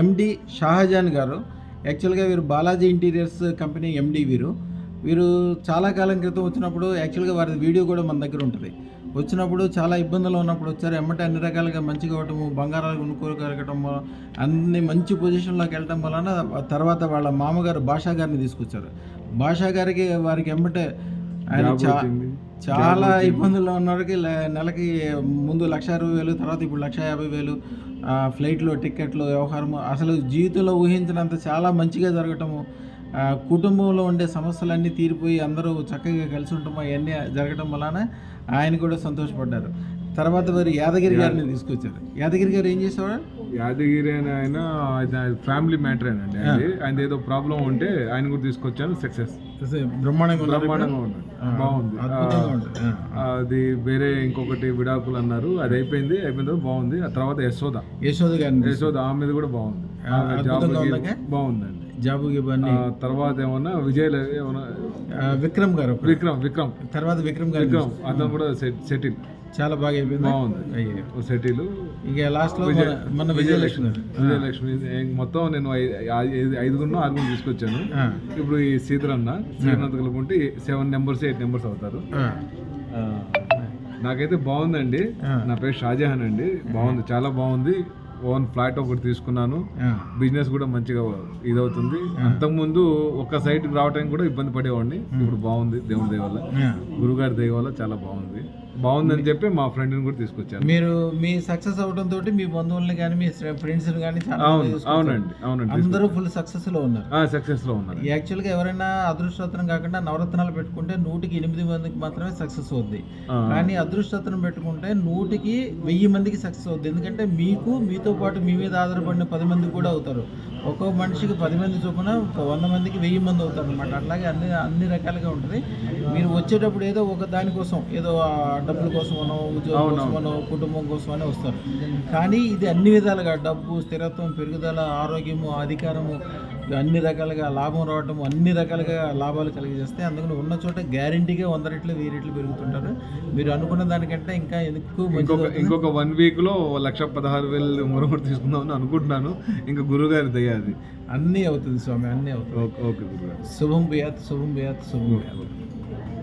ఎండి షాహజాన్ గారు. యాక్చువల్గా వీరు బాలాజీ ఇంటీరియర్స్ కంపెనీ ఎండి వీరు. వీరు చాలా కాలం క్రితం వచ్చినప్పుడు యాక్చువల్గా వారి వీడియో కూడా మన దగ్గర ఉంటుంది. వచ్చినప్పుడు చాలా ఇబ్బందులు ఉన్నప్పుడు వచ్చారు. ఎమ్మటే అన్ని రకాలుగా మంచిగా అవటము బంగారాలు కొనుక్కోగలగటం అన్ని మంచి పొజిషన్లోకి వెళ్ళటం వలన తర్వాత వాళ్ళ మామగారు భాషా గారిని తీసుకొచ్చారు. భాషా గారికి వారికి ఎమ్మటే ఆయన. చాలా ఇబ్బందుల్లో ఉన్నవారికి నెలకి ముందు లక్ష అరవై వేలు తర్వాత ఇప్పుడు లక్ష యాభై వేలు ఫ్లైట్లో టికెట్లు వ్యవహారము అసలు జీవితంలో ఊహించినంత చాలా మంచిగా జరగటము కుటుంబంలో ఉండే సమస్యలన్నీ తీరిపోయి అందరూ చక్కగా కలిసి ఉండటం అవన్నీ జరగటం వలన ఆయన కూడా సంతోషపడ్డారు. తర్వాత వారు యాదగిరి గారిని తీసుకొచ్చారు. యాదగిరి గారు ఏం చేసేవాడు యాదగిరి అని ఆయన ఫ్యామిలీ మ్యాటర్ అండి అది ఆయన ఏదో ప్రాబ్లం ఉంటే ఆయన కూడా తీసుకొచ్చాను సక్సెస్ బ్రహ్మాండంగా ఉన్నాడు. బాగుంది. అది వేరే ఇంకొకటి విడాకులు అన్నారు. అది అయిపోయింది అయిపోయిన తర్వాత బాగుంది. ఆ తర్వాత యశోద. యశోద యశోద ఆమె మీద కూడా బాగుంది. జాబ్? బాగుందండి. జాబు గిబన్ని తర్వాత ఏమన్నా విజయ్ ఏమన్నా? విక్రమ్ గారు. విక్రమ్ విక్రమ్. తర్వాత విక్రమ్ గారు విక్రమ్ అతను కూడా సెటిల్. చాలా బాగా అయిపోయింది. బాగుంది. అయ్యో సెటిల్. ఇక లాస్ట్లో మన- విజయలక్ష్మి. విజయలక్ష్మి మొత్తం నేను ఐదుగురు ఆరుగురు తీసుకొచ్చాను. ఇప్పుడు ఈ సీతరన్న శ్రీనాథ్ కలుపుకుంటే సెవెన్ నెంబర్స్ ఎయిట్ నెంబర్స్ అవుతారు. నాకైతే బాగుందండి. నా పేరు షాజహాన్ అండి. బాగుంది చాలా బాగుంది. ఓన్ ఫ్లాట్ ఒకటి తీసుకున్నాను. బిజినెస్ కూడా మంచిగా ఇదవుతుంది. అంతకుముందు ఒక్క సైట్కి రావడానికి కూడా ఇబ్బంది పడేవాడిని. ఇప్పుడు బాగుంది దేవుడి దయ వల్ల. గురుగారి దయ వల్ల చాలా బాగుంది. బాగుందని చెప్పి మా ఫ్రెండ్ని కూడా తీసుకొచ్చాను మీరు మీ సక్సెస్ అవడం తోటి మీ బంధువుల్ని కానీ మీ ఫ్రెండ్స్ కానీ చాలా. అవునండి అవునండి అందరూ ఫుల్ సక్సెస్లో ఉన్నారు. సక్సెస్లో ఉన్నారు. యాక్చువల్గా ఎవరైనా అదృష్టరత్నం కాకుండా నవరత్నాలు పెట్టుకుంటే నూటికి ఎనిమిది మందికి మాత్రమే సక్సెస్ అవుద్ది. కానీ అదృష్టరత్నం పెట్టుకుంటే నూటికి వెయ్యి మందికి సక్సెస్ అవుద్ది. ఎందుకంటే మీకు మీతో పాటు మీ మీద ఆధారపడిన పది మంది కూడా అవుతారు. ఒక్కో మనిషికి పది మంది చొప్పున వంద మందికి వెయ్యి మంది అవుతారు అనమాట అట్లాగే అన్ని అన్ని రకాలుగా ఉంటుంది. మీరు వచ్చేటప్పుడు ఏదో ఒక దానికోసం ఏదో డబ్బుల కోసమనో ఉద్యోగం కోసమనో కుటుంబం కోసమనో వస్తారు. కానీ ఇది అన్ని విధాలుగా డబ్బు స్థిరత్వం పెరుగుదల ఆరోగ్యము అధికారము అన్ని రకాలుగా లాభం రావటం అన్ని రకాలుగా లాభాలు కలిగజేస్తే అందుకని ఉన్న చోట గ్యారంటీగా వంద రెట్లు వెయ్యి రెట్లు పెరుగుతుంటారు. మీరు అనుకున్న దానికంటే ఇంకా ఎక్కువ ఇంకొక వన్ వీక్లో లక్ష పదహారు వేలు మరొకటి తీసుకుందామని అనుకుంటున్నాను. ఇంకా గురుగారి దయ అది. అన్నీ అవుతుంది స్వామి అన్నీ అవుతుంది. ఓకే ఓకే గురుగారు. శుభం భూయాత్ శుభం భూయాత్ శుభం భూయాత్.